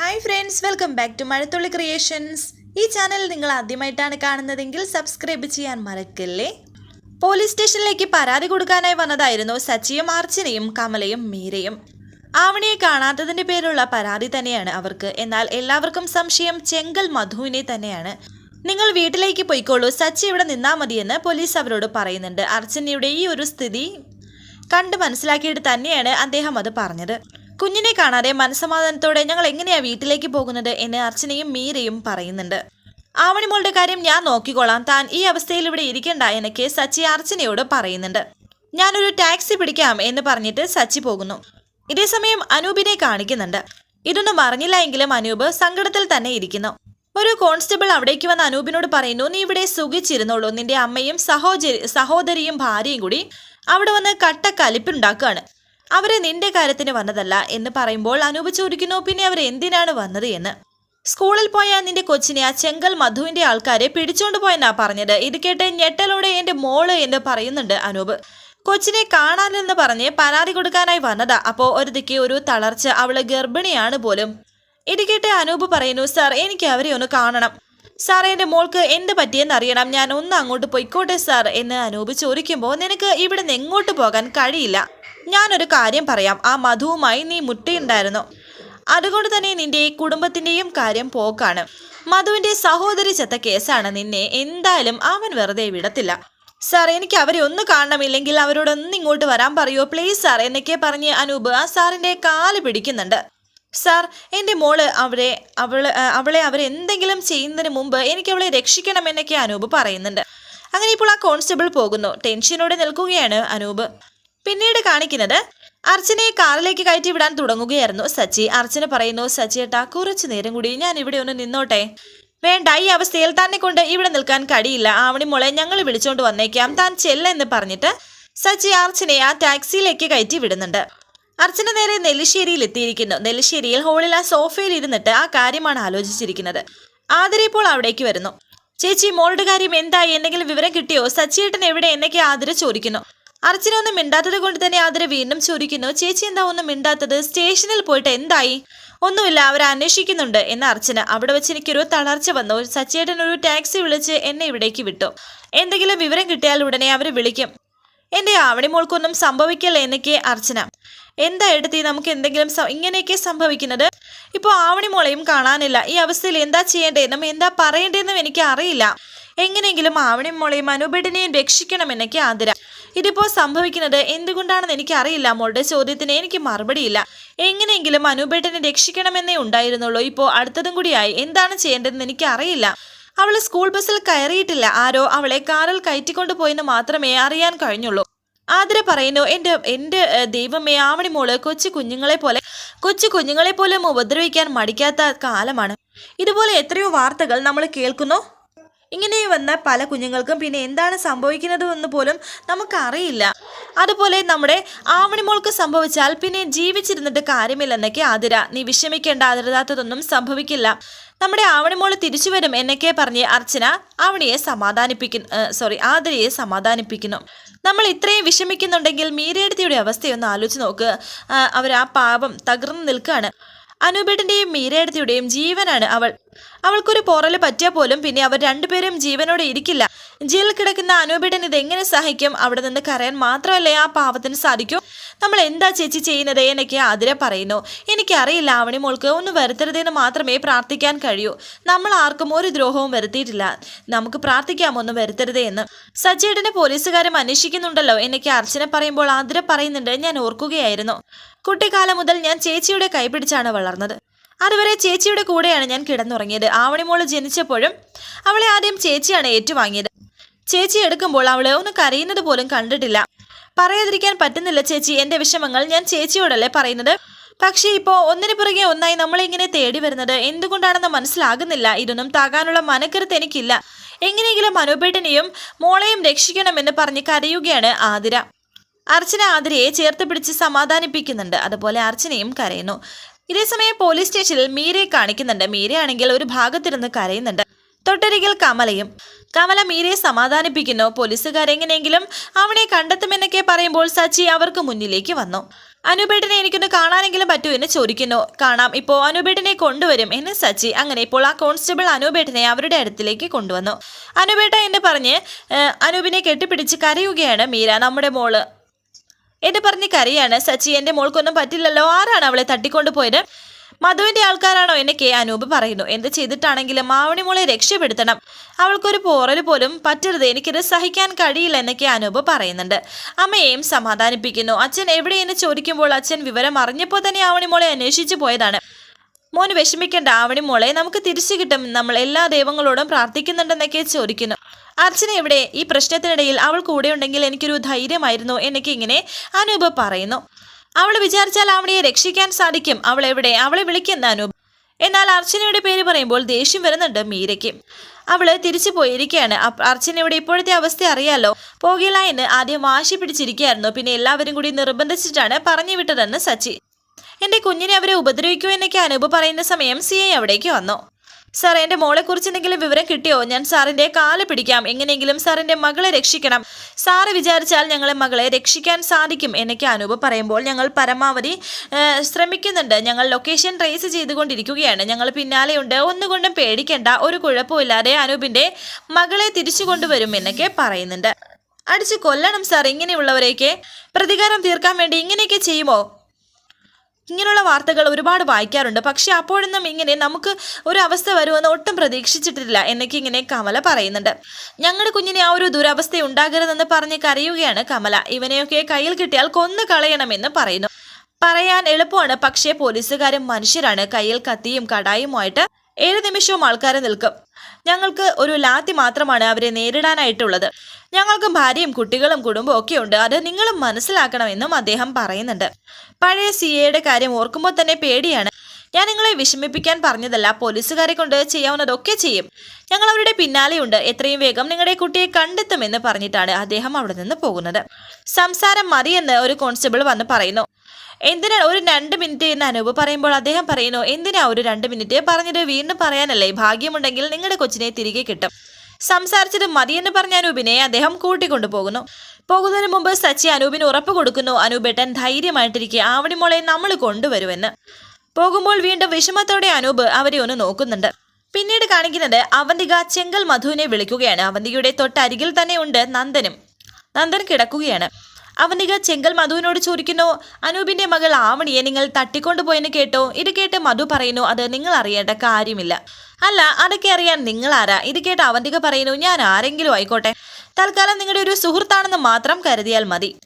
Hi friends welcome back to Mazhathulli creations ഈ channel നിങ്ങൾ ആദ്യമായിട്ടാണ് കാണുന്നതെങ്കിൽ സബ്സ്ക്രൈബ് ചെയ്യാൻ മറക്കല്ലേ? പോലീസ് സ്റ്റേഷനിലേക്ക് പരാതി കൊടുക്കാനായി വന്നതായിരുന്നു സച്ചിയും അർച്ചനയും കമലയും മീരയും. ആവണിയെ കാണാത്തതിന്റെ പേരുള്ള പരാതി തന്നെയാണ് അവർക്ക്. എന്നാൽ എല്ലാവർക്കും സംശയം ചെങ്കൽ മധുവിനെ തന്നെയാണ്. നിങ്ങൾ വീട്ടിലേക്ക് പോയിക്കോളൂ സച്ചി ഇവിടെ നിന്നാൽ മതിയെന്ന് പോലീസ് അവരോട് പറയുന്നുണ്ട്. അർച്ചനയുടെ ഈ ഒരു സ്ഥിതി കണ്ട് മനസ്സിലാക്കിയിട്ട് തന്നെയാണ് അദ്ദേഹം അത് പറഞ്ഞത്. കുഞ്ഞിനെ കാണാതെ മനസമാധാനത്തോടെ ഞങ്ങൾ എങ്ങനെയാ വീട്ടിലേക്ക് പോകുന്നത് എന്ന് അർച്ചനയും മീരയും പറയുന്നുണ്ട്. ആവണിമോളുടെ കാര്യം ഞാൻ നോക്കിക്കോളാം. താൻ ഈ അവസ്ഥയിൽ ഇവിടെ ഇരിക്കണ്ട എന്നൊക്കെ സച്ചി അർച്ചനയോട് പറയുന്നുണ്ട്. ഞാനൊരു ടാക്സി പിടിക്കാം എന്ന് പറഞ്ഞിട്ട് സച്ചി പോകുന്നു. ഇതേസമയം അനൂപിനെ കാണിക്കുന്നുണ്ട്. ഇതൊന്നും അറിഞ്ഞില്ല എങ്കിലും അനൂപ് സങ്കടത്തിൽ തന്നെ ഇരിക്കുന്നു. ഒരു കോൺസ്റ്റബിൾ അവിടേക്ക് വന്ന് അനൂപിനോട് പറയുന്നു നീ ഇവിടെ സുഖിച്ചിരുന്നുള്ളൂ നിന്റെ അമ്മയും സഹോദരി സഹോദരിയും ഭാര്യയും കൂടി അവിടെ വന്ന് കട്ട കലിപ്പുണ്ടാക്കുകയാണ് അവരെ നിന്റെ കാര്യത്തിന് വന്നതല്ല എന്ന് പറയുമ്പോൾ അനൂപ് ചോദിക്കുന്നു പിന്നെ അവർ എന്തിനാണ് വന്നത് എന്ന്? സ്കൂളിൽ പോയ നിന്റെ കൊച്ചിനെ ആ ചെങ്കൽ മധുവിന്റെ ആൾക്കാരെ പിടിച്ചോണ്ട് പോയെന്നാ പറഞ്ഞത്. ഇത് കേട്ട് ഞെട്ടലോടെ എന്റെ മോൾ എന്ന് പറയുന്നുണ്ട് അനൂപ്. കൊച്ചിനെ കാണാനെന്ന് പറഞ്ഞ് പരാതി കൊടുക്കാനായി വന്നതാ. അപ്പോ ഒരുതിക്ക് ഒരു തളർച്ച അവൾ ഗർഭിണിയാണ് പോലും. ഇത് കേട്ട് അനൂപ് പറയുന്നു സാർ എനിക്ക് അവരെ ഒന്ന് കാണണം. സാർ എന്റെ മോൾക്ക് എന്ത് പറ്റിയെന്ന് അറിയണം. ഞാൻ ഒന്ന് അങ്ങോട്ട് പൊയ്ക്കോട്ടെ സാർ എന്ന് അനൂപ് ചോദിക്കുമ്പോൾ നിനക്ക് ഇവിടെ നിന്ന് എങ്ങോട്ട് പോകാൻ കഴിയില്ല. ഞാനൊരു കാര്യം പറയാം. ആ മധുവുമായി നീ മുട്ടിയുണ്ടായിരുന്നു. അതുകൊണ്ട് തന്നെ നിന്റെ കുടുംബത്തിന്റെയും കാര്യം പോക്കാണ്. മധുവിന്റെ സഹോദരി ചത്ത കേസാണ് നിന്നെ എന്തായാലും അവൻ വെറുതെ വിടത്തില്ല. സാർ എനിക്ക് അവരെ ഒന്ന് കാണണമില്ലെങ്കിൽ അവരോടൊന്ന് ഇങ്ങോട്ട് വരാൻ പറയോ? പ്ലീസ് സാർ എന്നൊക്കെ പറഞ്ഞ് അനൂപ് ആ സാറിന്റെ കാൽ പിടിക്കുന്നുണ്ട്. സാർ എന്റെ മോൾ അവരെ അവൾ അവളെ അവരെന്തെങ്കിലും ചെയ്യുന്നതിന് മുമ്പ് എനിക്ക് അവളെ രക്ഷിക്കണം എന്നൊക്കെ അനൂപ് പറയുന്നുണ്ട്. അങ്ങനെ ഇപ്പോൾ ആ കോൺസ്റ്റബിൾ പോകുന്നു. ടെൻഷനോടെ നിൽക്കുകയാണ് അനൂപ്. പിന്നീട് കാണിക്കുന്നത് അർച്ചനയെ കാറിലേക്ക് കയറ്റി വിടാൻ തുടങ്ങുകയായിരുന്നു. സച്ചി അർച്ചന പറയുന്നു സച്ചിയേട്ടാ കുറച്ചു നേരം കൂടി ഞാൻ ഇവിടെ ഒന്ന് നിന്നോട്ടെ. വേണ്ട ഈ അവസ്ഥയിൽ തന്നെ കൊണ്ട് ഇവിടെ നിൽക്കാൻ കഴിയില്ല. ആവണി മോളെ ഞങ്ങൾ വിളിച്ചോണ്ട് വന്നേക്കാം. താൻ ചെല്ല എന്ന് പറഞ്ഞിട്ട് സച്ചി അർച്ചനയെ ആ ടാക്സിയിലേക്ക് കയറ്റി വിടുന്നുണ്ട്. അർച്ചന നേരെ നെല്ലിശ്ശേരിയിൽ എത്തിയിരിക്കുന്നു. നെല്ലിശ്ശേരിയിൽ ഹോളിൽ ആ സോഫയിൽ ഇരുന്നിട്ട് ആ കാര്യമാണ് ആലോചിച്ചിരിക്കുന്നത്. ആതിര ഇപ്പോൾ അവിടേക്ക് വരുന്നു. ചേച്ചി മോളുടെ കാര്യം എന്തായി? എന്തെങ്കിലും വിവരം കിട്ടിയോ? സച്ചിയേട്ടൻ എവിടെ? എന്നൊക്കെ ആദര ചോദിക്കുന്നു. അർച്ചന ഒന്നും മിണ്ടാത്തത് കൊണ്ട് തന്നെ ആതിര വീണ്ടും ചോദിക്കുന്നു ചേച്ചി എന്താ ഒന്നും മിണ്ടാത്തത്? സ്റ്റേഷനിൽ പോയിട്ട് എന്തായി? ഒന്നുമില്ല അവർ അന്വേഷിക്കുന്നുണ്ട് എന്ന് അർച്ചന. അവിടെ വെച്ച് എനിക്കൊരു തളർച്ച വന്നു. സച്ചേട്ടൻ ഒരു ടാക്സി വിളിച്ച് എന്നെ ഇവിടേക്ക് വിട്ടു. എന്തെങ്കിലും വിവരം കിട്ടിയാൽ ഉടനെ അവർ വിളിക്കും. എന്റെ ആവണി മോൾക്കൊന്നും സംഭവിക്കല്ല? എന്നൊക്കെ അർച്ചന. എന്താ എടുത്തി നമുക്ക് എന്തെങ്കിലും ഇങ്ങനെയൊക്കെ സംഭവിക്കുന്നത്? ഇപ്പോൾ ആവണി മോളെയും കാണാനില്ല. ഈ അവസ്ഥയിൽ എന്താ ചെയ്യേണ്ടതെന്നും എന്താ പറയേണ്ടതെന്നും എനിക്ക് അറിയില്ല എങ്ങനെയെങ്കിലും ആവണി മോളെയും രക്ഷിക്കണം രക്ഷിക്കണമെന്നൊക്കെ ആതിര. ഇതിപ്പോ സംഭവിക്കുന്നത് എന്തുകൊണ്ടാണെന്ന് എനിക്ക് അറിയില്ല മോളുടെ ചോദ്യത്തിന് എനിക്ക് മറുപടിയില്ല. എങ്ങനെയെങ്കിലും അനുപേട്ടനെ രക്ഷിക്കണമെന്നേ ഉണ്ടായിരുന്നുള്ളൂ. ഇപ്പോൾ അടുത്തതും കൂടിയായി. എന്താണ് ചെയ്യേണ്ടതെന്ന് എനിക്ക് അറിയില്ല അവൾ സ്കൂൾ ബസ്സിൽ കയറിയിട്ടില്ല. ആരോ അവളെ കാറിൽ കയറ്റിക്കൊണ്ടു പോയെന്ന് മാത്രമേ അറിയാൻ കഴിഞ്ഞുള്ളൂ. ആതിര പറയുന്നു എന്റെ എന്റെ ദൈവമേ ആവണി മോൾ കൊച്ചു കുഞ്ഞുങ്ങളെ പോലെ കൊച്ചു കുഞ്ഞുങ്ങളെ പോലും ഉപദ്രവിക്കാൻ മടിക്കാത്ത കാലമാണ്. ഇതുപോലെ എത്രയോ വാർത്തകൾ നമ്മൾ കേൾക്കുന്നു. ഇങ്ങനെ വന്ന പല കുഞ്ഞുങ്ങൾക്കും പിന്നെ എന്താണ് സംഭവിക്കുന്നത് എന്ന് പോലും നമുക്കറിയില്ല. അതുപോലെ നമ്മുടെ ആവണിമോൾക്ക് സംഭവിച്ചാൽ പിന്നെ ജീവിച്ചിരുന്നിട്ട് കാര്യമില്ലെന്നൊക്കെ ആതിര. നീ വിഷമിക്കേണ്ട അതിരതാത്തതൊന്നും സംഭവിക്കില്ല. നമ്മുടെ ആവണിമോൾ തിരിച്ചു വരും എന്നൊക്കെ പറഞ്ഞ് അർച്ചന ആവണിയെ സമാധാനിപ്പിക്കുന്നു സോറി ആതിരയെ സമാധാനിപ്പിക്കുന്നു. നമ്മൾ ഇത്രയും വിഷമിക്കുന്നുണ്ടെങ്കിൽ മീരയെടുത്തിയുടെ അവസ്ഥയൊന്ന് ആലോചിച്ച് നോക്ക്. അവർ ആ പാപം തകർന്നു നിൽക്കുകയാണ് അനൂപേട്ടിന്റെയും മീരേടത്തിയുടെയും ജീവനാണ് അവൾ. അവൾക്കൊരു പോറൽ പറ്റിയാൽ പോലും പിന്നെ അവർ രണ്ടുപേരും ജീവനോടെ ഇരിക്കില്ല. ജയിലിൽ കിടക്കുന്ന അനൂപേട്ടൻ ഇത് എങ്ങനെ സഹിക്കും? അവിടെ നിന്ന് കരയാൻ മാത്രമല്ലേ ആ പാവത്തിന് സാധിക്കൂ? നമ്മൾ എന്താ ചേച്ചി ചെയ്യുന്നത്? എന്നൊക്കെ ആതിര പറയുന്നു. എനിക്കറിയില്ല ആവണി മോൾക്ക് ഒന്ന് വരുത്തരുതെന്ന് മാത്രമേ പ്രാർത്ഥിക്കാൻ കഴിയൂ. നമ്മൾ ആർക്കും ഒരു ദ്രോഹവും വരുത്തിയിട്ടില്ല. നമുക്ക് പ്രാർത്ഥിക്കാമൊന്നും വരുത്തരുതേ എന്ന്. സജ്ജേട്ടനെ പോലീസുകാരും അന്വേഷിക്കുന്നുണ്ടല്ലോ എന്നൊക്കെ അർച്ചന പറയുമ്പോൾ ആതിര പറയുന്നുണ്ട് ഞാൻ ഓർക്കുകയായിരുന്നു. കുട്ടിക്കാലം മുതൽ ഞാൻ ചേച്ചിയുടെ കൈപിടിച്ചാണ് വളർന്നത്. അതുവരെ ചേച്ചിയുടെ കൂടെയാണ് ഞാൻ കിടന്നുറങ്ങിയത്. ആവണിമോൾ ജനിച്ചപ്പോഴും അവളെ ആദ്യം ചേച്ചിയാണ് ഏറ്റുവാങ്ങിയത്. ചേച്ചി എടുക്കുമ്പോൾ അവളെ ഒന്ന് കരയുന്നത് പോലും കണ്ടിട്ടില്ല. പറയാതിരിക്കാൻ പറ്റുന്നില്ല ചേച്ചി. എന്റെ വിഷമങ്ങൾ ഞാൻ ചേച്ചിയോടല്ലേ പറയുന്നത്? പക്ഷേ ഇപ്പോൾ ഒന്നിനു പുറകെ ഒന്നായി നമ്മളിങ്ങനെ തേടി വരുന്നത്? എന്തുകൊണ്ടാണെന്ന് മനസ്സിലാകുന്നില്ല. ഇതൊന്നും താകാനുള്ള മനക്കരുത്ത് എനിക്കില്ല. എങ്ങനെയെങ്കിലും അനുപേട്ടനെയും മോളെയും രക്ഷിക്കണമെന്ന് പറഞ്ഞ് കരയുകയാണ് ആതിര. അർച്ചന ആതിരയെ ചേർത്ത് പിടിച്ച് സമാധാനിപ്പിക്കുന്നുണ്ട്. അതുപോലെ അർച്ചനയും കരയുന്നു. ഇതേസമയം പോലീസ് സ്റ്റേഷനിൽ മീരയെ കാണിക്കുന്നുണ്ട്. മീരയാണെങ്കിൽ ഒരു ഭാഗത്തിരുന്ന് കരയുന്നുണ്ട്. തൊട്ടരികിൽ കമലയും. കമല മീരയെ സമാധാനിപ്പിക്കുന്നു. പോലീസുകാരെങ്ങനെയെങ്കിലും അവനെ കണ്ടെത്തുമെന്നൊക്കെ പറയുമ്പോൾ സച്ചി അവർക്ക് മുന്നിലേക്ക് വന്നു. അനുപേട്ടനെ എനിക്കൊന്ന് കാണാനെങ്കിലും പറ്റൂ എന്ന് ചോദിക്കുന്നു. കാണാം. ഇപ്പോൾ അനുപേട്ടനെ കൊണ്ടുവരും എന്ന് സച്ചി അങ്ങനെ ഇപ്പോൾ ആ കോൺസ്റ്റബിൾ അനുപേട്ടനെ അവരുടെ അടുത്തിലേക്ക് കൊണ്ടുവന്നു. അനുപേട്ട എന്ന് പറഞ്ഞ് അനൂപിനെ കെട്ടിപ്പിടിച്ച് കരയുകയാണ് മീര. നമ്മുടെ മോൾ. എന്ന് പറഞ്ഞ് കരയാണ്. സച്ചി എന്റെ മോൾക്കൊന്നും പറ്റില്ലല്ലോ. ആരാണ് അവളെ തട്ടിക്കൊണ്ടു പോയത് മധുവിന്റെ ആൾക്കാരാണോ എന്നൊക്കെ അനൂപ് പറയുന്നു. എന്ത് ചെയ്തിട്ടാണെങ്കിലും മാവണി മോളെ രക്ഷപ്പെടുത്തണം. അവൾക്കൊരു പോറൽ പോലും പറ്റരുത്. എനിക്കിത് സഹിക്കാൻ കഴിയില്ല എന്നൊക്കെ അനൂപ് പറയുന്നുണ്ട്. അമ്മയെയും സമാധാനിപ്പിക്കുന്നു. അച്ഛൻ എവിടെയെന്ന് ചോദിക്കുമ്പോൾ അച്ഛൻ വിവരം അറിഞ്ഞപ്പോൾ തന്നെ ആവണി മോളെ അന്വേഷിച്ചു പോയതാണ്. മോന് വിഷമിക്കേണ്ട. ആവണി മോളെ നമുക്ക് തിരിച്ചു കിട്ടും. നമ്മൾ എല്ലാ ദൈവങ്ങളോടും പ്രാർത്ഥിക്കുന്നുണ്ടെന്നൊക്കെ ചോദിക്കുന്നു. അർച്ചന എവിടെ? ഈ പ്രശ്നത്തിനിടയിൽ അവൾ കൂടെ ഉണ്ടെങ്കിൽ എനിക്കൊരു ധൈര്യമായിരുന്നു എന്നൊക്കെ ഇങ്ങനെ അനൂപ് പറയുന്നു. അവൾ വിചാരിച്ചാൽ അവണിയെ രക്ഷിക്കാൻ സാധിക്കും. അവൾ എവിടെ? അവളെ വിളിക്കുന്ന അനൂപ്. എന്നാൽ അർച്ചനയുടെ പേര് പറയുമ്പോൾ ദേഷ്യം വരുന്നുണ്ട് മീരയ്ക്ക്. അവൾ തിരിച്ചു പോയിരിക്കുകയാണ്. അർച്ചനയുടെ ഇപ്പോഴത്തെ അവസ്ഥ അറിയാലോ? പോകില്ല എന്ന് ആദ്യം വാശി പിടിച്ചിരിക്കുകയായിരുന്നു. പിന്നെ എല്ലാവരും കൂടി നിർബന്ധിച്ചിട്ടാണ് പറഞ്ഞു വിട്ടതെന്ന് സച്ചി. എന്റെ കുഞ്ഞിനെ അവരെ ഉപദ്രവിക്കൂ എന്നൊക്കെ അനൂപ് പറയുന്ന സമയം സി ഐ അവിടേക്ക് വന്നു. സാർ എന്റെ മോളെ കുറിച്ച് എന്തെങ്കിലും വിവരം കിട്ടിയോ? ഞാൻ സാറിന്റെ കാൽ പിടിക്കാം. എങ്ങനെയെങ്കിലും സാറിന്റെ മകളെ രക്ഷിക്കണം. സാറ് വിചാരിച്ചാൽ ഞങ്ങളെ മകളെ രക്ഷിക്കാൻ സാധിക്കും എന്നൊക്കെ അനൂപ് പറയുമ്പോൾ ഞങ്ങൾ പരമാവധി ശ്രമിക്കുന്നുണ്ട്. ഞങ്ങൾ ലൊക്കേഷൻ ട്രേസ് ചെയ്തുകൊണ്ടിരിക്കുകയാണ്. ഞങ്ങൾ പിന്നാലെയുണ്ട്. ഒന്നുകൊണ്ടും പേടിക്കേണ്ട. ഒരു കുഴപ്പമില്ലാതെ അനൂപിന്റെ മകളെ തിരിച്ചു കൊണ്ടുവരും എന്നൊക്കെ പറയുന്നുണ്ട്. അടിച്ചു കൊല്ലണം സാർ. ഇങ്ങനെയുള്ളവരെയൊക്കെ പ്രതികാരം തീർക്കാൻ വേണ്ടി ഇങ്ങനെയൊക്കെ ചെയ്യുമോ? ഇങ്ങനെയുള്ള വാർത്തകൾ ഒരുപാട് വായിക്കാറുണ്ട്. പക്ഷേ അപ്പോഴൊന്നും ഇങ്ങനെ നമുക്ക് ഒരു അവസ്ഥ വരുമെന്ന് ഒട്ടും പ്രതീക്ഷിച്ചിട്ടില്ല എന്നൊക്കെ ഇങ്ങനെ കമല പറയുന്നുണ്ട്. ഞങ്ങളുടെ കുഞ്ഞിനെ ആ ഒരു ദുരവസ്ഥ ഉണ്ടാകരുതെന്ന് പറഞ്ഞ് കരയുകയാണ് കമല. ഇവനെയൊക്കെ കയ്യിൽ കിട്ടിയാൽ കൊന്നു കളയണമെന്ന് പറയുന്നു. പറയാൻ എളുപ്പമാണ്. പക്ഷേ പോലീസുകാരും മനുഷ്യരാണ്. കയ്യിൽ കത്തിയും കടായുമായിട്ട് ഏത് നിമിഷവും ആൾക്കാരെ നിൽക്കും. ഞങ്ങൾക്ക് ഒരു ലാത്തി മാത്രമാണ് അവരെ നേരിടാനായിട്ടുള്ളത്. ഞങ്ങൾക്ക് ഭാര്യയും കുട്ടികളും കുടുംബവും ഒക്കെ ഉണ്ട്. അത് നിങ്ങളും മനസ്സിലാക്കണമെന്നും അദ്ദേഹം പറയുന്നുണ്ട്. പഴയ സി എയുടെ കാര്യം ഓർക്കുമ്പോൾ തന്നെ പേടിയാണ്. ഞാൻ നിങ്ങളെ വിഷമിപ്പിക്കാൻ പറഞ്ഞതല്ല. പോലീസുകാരെ കൊണ്ട് ചെയ്യാവുന്നതൊക്കെ ചെയ്യും. ഞങ്ങൾ അവരുടെ പിന്നാലെയുണ്ട്. എത്രയും വേഗം നിങ്ങളുടെ കുട്ടിയെ കണ്ടെത്തുമെന്ന് പറഞ്ഞിട്ടാണ് അദ്ദേഹം അവിടെ നിന്ന് പോകുന്നത്. സംസാരം മതിയെന്ന് ഒരു കോൺസ്റ്റബിൾ വന്ന് പറയുന്നു. എന്തിനാ ഒരു രണ്ട് മിനിറ്റ് എന്ന് അനൂപ് പറയുമ്പോൾ അദ്ദേഹം പറയുന്നു എന്തിനാ ഒരു രണ്ട് മിനിറ്റ്? പറഞ്ഞിട്ട് വീണ്ടും പറയാനല്ലേ ഭാഗ്യമുണ്ടെങ്കിൽ നിങ്ങളുടെ കൊച്ചിനെ തിരികെ കിട്ടും. സംസാരിച്ചത് മതിയെന്ന് പറഞ്ഞ അനൂപിനെ അദ്ദേഹം കൂട്ടിക്കൊണ്ടു പോകുന്നു പോകുന്നതിന് മുമ്പ് സച്ചി അനൂപിന് ഉറപ്പ് കൊടുക്കുന്നു അനൂപേട്ടൻ ധൈര്യമായിട്ടിരിക്കുക ആവണിമോളെ നമ്മൾ കൊണ്ടുവരുമെന്ന്. പോകുമ്പോൾ വീണ്ടും വിഷമത്തോടെ അനൂപ് അവരെ ഒന്ന് നോക്കുന്നുണ്ട്. പിന്നീട് കാണിക്കുന്നത് അവന്തിക ചെങ്കൽ മധുവിനെ വിളിക്കുകയാണ്. അവന്തികയുടെ തൊട്ടരികിൽ തന്നെ ഉണ്ട് നന്ദനും. നന്ദൻ കിടക്കുകയാണ്. അവനിക ചെങ്കൽ മധുവിനോട് ചോദിക്കുന്നു അനൂപിന്റെ മകൾ ആവണിയെ നിങ്ങൾ തട്ടിക്കൊണ്ടുപോയെന്ന് കേട്ടോ? ഇത് കേട്ട് മധു പറയുന്നു അത് നിങ്ങൾ അറിയേണ്ട കാര്യമില്ല. അല്ല അതൊക്കെ അറിയാൻ നിങ്ങൾ ആരാ? ഇത് കേട്ട് അവന്തിക പറയുന്നു ഞാൻ ആരെങ്കിലും ആയിക്കോട്ടെ. തൽക്കാലം നിങ്ങളുടെ ഒരു സുഹൃത്താണെന്ന് മാത്രം കരുതിയാൽ മതി.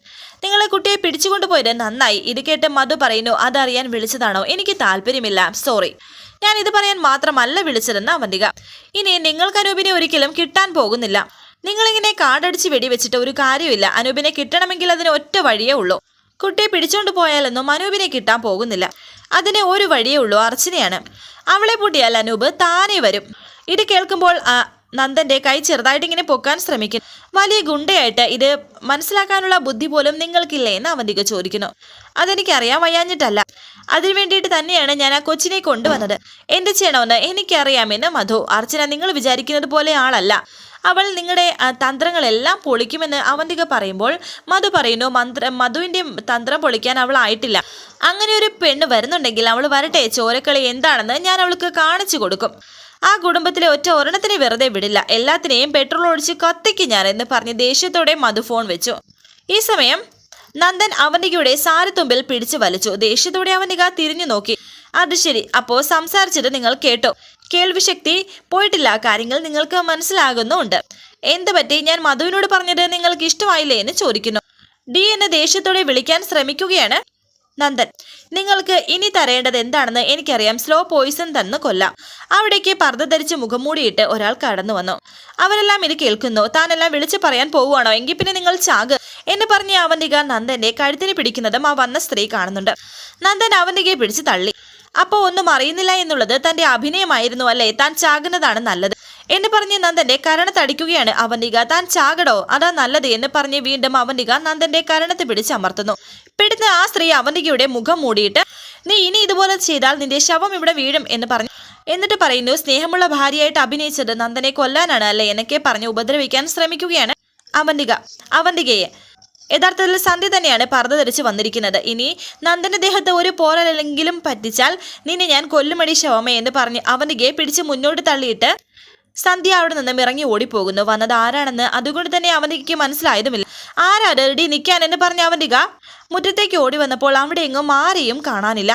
നിങ്ങളെ കുട്ടിയെ പിടിച്ചുകൊണ്ടുപോയത് നന്നായി. ഇത് കേട്ട് മധു പറയുന്നു അതറിയാൻ വിളിച്ചതാണോ? എനിക്ക് താല്പര്യമില്ല സോറി. ഞാൻ ഇത് പറയാൻ മാത്രമല്ല വിളിച്ചതെന്ന് അവന്തിക. ഇനി നിങ്ങൾക്ക് അനൂപിനെ ഒരിക്കലും കിട്ടാൻ പോകുന്നില്ല. നിങ്ങളിങ്ങനെ കാടടിച്ച് വെടിവെച്ചിട്ട് ഒരു കാര്യമില്ല. അനൂപിനെ കിട്ടണമെങ്കിൽ അതിന് ഒറ്റ വഴിയേ ഉള്ളൂ. കുട്ടിയെ പിടിച്ചോണ്ട് പോയാലൊന്നും അനൂപിനെ കിട്ടാൻ പോകുന്നില്ല. അതിന് ഒരു വഴിയേ ഉള്ളൂ അർച്ചനയാണ്. അവളെ പൂട്ടിയാൽ അനൂപ് താനേ വരും. ഇത് കേൾക്കുമ്പോൾ നന്ദന്റെ കൈ ചെറുതായിട്ട് ഇങ്ങനെ പൊക്കാൻ ശ്രമിക്കും. വലിയ ഗുണ്ടയായിട്ട് ഇത് മനസ്സിലാക്കാനുള്ള ബുദ്ധി പോലും നിങ്ങൾക്കില്ലേ എന്ന് അവന്തിക ചോദിക്കുന്നു. അതെനിക്കറിയാൻ വയ്യാഞ്ഞിട്ടല്ല. അതിനു വേണ്ടിയിട്ട് തന്നെയാണ് ഞാൻ ആ കൊച്ചിനെ കൊണ്ടുവന്നത്. എന്ത് ചെയ്യണമെന്ന് എനിക്കറിയാമെന്ന് മധു. അർച്ചന നിങ്ങൾ വിചാരിക്കുന്നത് പോലെ ആളല്ല. അവൾ നിങ്ങളുടെ തന്ത്രങ്ങളെല്ലാം പൊളിക്കുമെന്ന് അവന്തിക പറയുമ്പോൾ മധു പറയുന്നു മന്ത്ര മധുവിന്റെ തന്ത്രം പൊളിക്കാൻ അവൾ ആയിട്ടില്ല അങ്ങനെ ഒരു പെണ്ണ് വരുന്നുണ്ടെങ്കിൽ അവൾ വരട്ടെ ചോരക്കളി എന്താണെന്ന് ഞാൻ അവൾക്ക് കാണിച്ചു കൊടുക്കും. ആ കുടുംബത്തിലെ ഒറ്റ ഒരെണ്ണത്തിനെ വെറുതെ വിടില്ല. എല്ലാത്തിനെയും പെട്രോൾ ഒഴിച്ച് കത്തിക്ക് ഞാൻ എന്ന് പറഞ്ഞ് ദേഷ്യത്തോടെ മധു ഫോൺ വെച്ചു. ഈ സമയം നന്ദൻ അവന്തികയുടെ സാരത്തുമ്പിൽ പിടിച്ചു വലിച്ചു. ദേഷ്യത്തോടെ അവനിക തിരിഞ്ഞു നോക്കി. അത് ശരി. അപ്പോൾ സംസാരിച്ചത് നിങ്ങൾ കേട്ടോ. കേൾവിശക്തി പോയിട്ടില്ല. കാര്യങ്ങൾ നിങ്ങൾക്ക് മനസ്സിലാകുന്നുണ്ട്. എന്ത് പറ്റി ഞാൻ മധുവിനോട് പറഞ്ഞത് നിങ്ങൾക്ക് ഇഷ്ടമായില്ലേ എന്ന് ചോദിക്കുന്നു. ഡി എന്നെ ദേഷ്യത്തോടെ വിളിക്കാൻ ശ്രമിക്കുകയാണ് നന്ദൻ. നിങ്ങൾക്ക് ഇനി തരേണ്ടത് എന്താണെന്ന് എനിക്കറിയാം. സ്ലോ പോയിസൺ തന്ന് കൊല്ലാം. അവിടേക്ക് പർദ്ദ ധരിച്ച് മുഖം മൂടിയിട്ട് ഒരാൾ കടന്നു വന്നു അവരെല്ലാം ഇത് കേൾക്കുന്നു. താനെല്ലാം വിളിച്ചു പറയാൻ പോവുകയാണോ? എങ്കിൽ പിന്നെ നിങ്ങൾ ചാക്. എന്ന് പറഞ്ഞ് അവന്തിക നന്ദന്റെ കഴുത്തിന് പിടിക്കുന്നതും ആ വന്ന സ്ത്രീ കാണുന്നുണ്ട്. നന്ദൻ അവന്തികയെ പിടിച്ച് തള്ളി. അപ്പോൾ ഒന്നും അറിയുന്നില്ല എന്നുള്ളത് തന്റെ അഭിനയമായിരുന്നു അല്ലേ? താൻ ചാകുന്നതാണ് നല്ലത്. എന്ന് പറഞ്ഞ് നന്ദന്റെ കരണത്തടിക്കുകയാണ് അവന്തിക. താൻ ചാകടോ? അതാ നല്ലത് എന്ന് പറഞ്ഞ് വീണ്ടും അവന്തിക നന്ദന്റെ കരണത്ത് പിടിച്ചമർത്തുന്നു പിടുത്ത ആ സ്ത്രീ അവന്തികയുടെ മുഖം മൂടിയിട്ട് നീ ഇനി ഇതുപോലെ ചെയ്താൽ നിന്റെ ശവം ഇവിടെ വീഴും എന്ന് പറഞ്ഞു എന്നിട്ട് പറയുന്നു സ്നേഹമുള്ള ഭാര്യയായിട്ട് അഭിനയിച്ചത് നന്ദനെ കൊല്ലാനാണ് അല്ലേ? എന്നൊക്കെ പറഞ്ഞ് ഉപദ്രവിക്കാൻ ശ്രമിക്കുകയാണ് അവന്തിക. അവന്തികയെ യഥാർത്ഥത്തിൽ സന്ധ്യ തന്നെയാണ് പർദ്ദ ധരിച്ച് വന്നിരിക്കുന്നത്. ഇനി നന്ദന്റെ ദേഹത്ത് ഒരു പോറലെങ്കിലും പറ്റിച്ചാൽ നിന്നെ ഞാൻ കൊല്ലുമടി ശവമേ എന്ന് പറഞ്ഞ് അവന്തികയെ പിടിച്ച് മുന്നോട്ട് തള്ളിയിട്ട് സന്ധ്യ അവിടെ നിന്നും ഇറങ്ങി ഓടിപ്പോകുന്നു. വന്നത് ആരാണെന്ന് അതുകൊണ്ട് തന്നെ അവനിക്ക് മനസ്സിലായതുമില്ല. ആരാ റെഡി നിൽക്കാൻ എന്ന് പറഞ്ഞ അവന്തിക മുറ്റത്തേക്ക് ഓടി വന്നപ്പോൾ അവിടെ എങ്ങും ആരെയും കാണാനില്ല.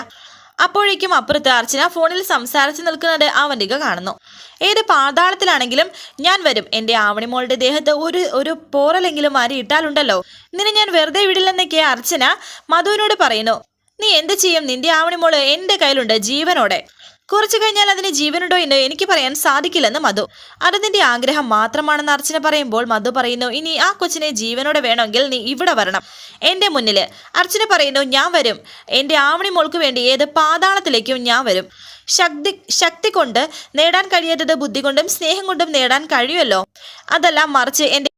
അപ്പോഴേക്കും അപ്പുറത്ത് അർച്ചന ഫോണിൽ സംസാരിച്ചു നിൽക്കുന്നത് അവന്തിക കാണുന്നു. ഏത് പാതാളത്തിലാണെങ്കിലും ഞാൻ വരും. എന്റെ ആവണിമോളുടെ ദേഹത്ത് ഒരു ഒരു പോറലെങ്കിലും വാരി ഇട്ടാലുണ്ടല്ലോ. നിന്നെ ഞാൻ വെറുതെ വിടില്ലെന്നൊക്കെ അർച്ചന മധുവിനോട് പറയുന്നു. നീ എന്ത് ചെയ്യും? നിന്റെ ആവണിമോൾ എന്റെ കയ്യിലുണ്ട് ജീവനോടെ. കുറച്ചു കഴിഞ്ഞാൽ അതിന് ജീവനുണ്ടോ എന്ന് എനിക്ക് പറയാൻ സാധിക്കില്ലെന്ന് മധു. അത് ആഗ്രഹം മാത്രമാണെന്ന് അർച്ചന പറയുമ്പോൾ മധു പറയുന്നു ഇനി ആ കൊച്ചിനെ ജീവനോടെ വേണമെങ്കിൽ നീ ഇവിടെ വരണം. എന്റെ മുന്നിൽ അർച്ചന പറയുന്നു ഞാൻ വരും. എന്റെ ആവണി മോൾക്ക് വേണ്ടി ഏത് പാതാളത്തിലേക്കും ഞാൻ വരും. ശക്തി ശക്തി കൊണ്ട് നേടാൻ കഴിയാത്തത് ബുദ്ധി കൊണ്ടും സ്നേഹം കൊണ്ടും നേടാൻ കഴിയുമല്ലോ. അതല്ല മറിച്ച് എന്റെ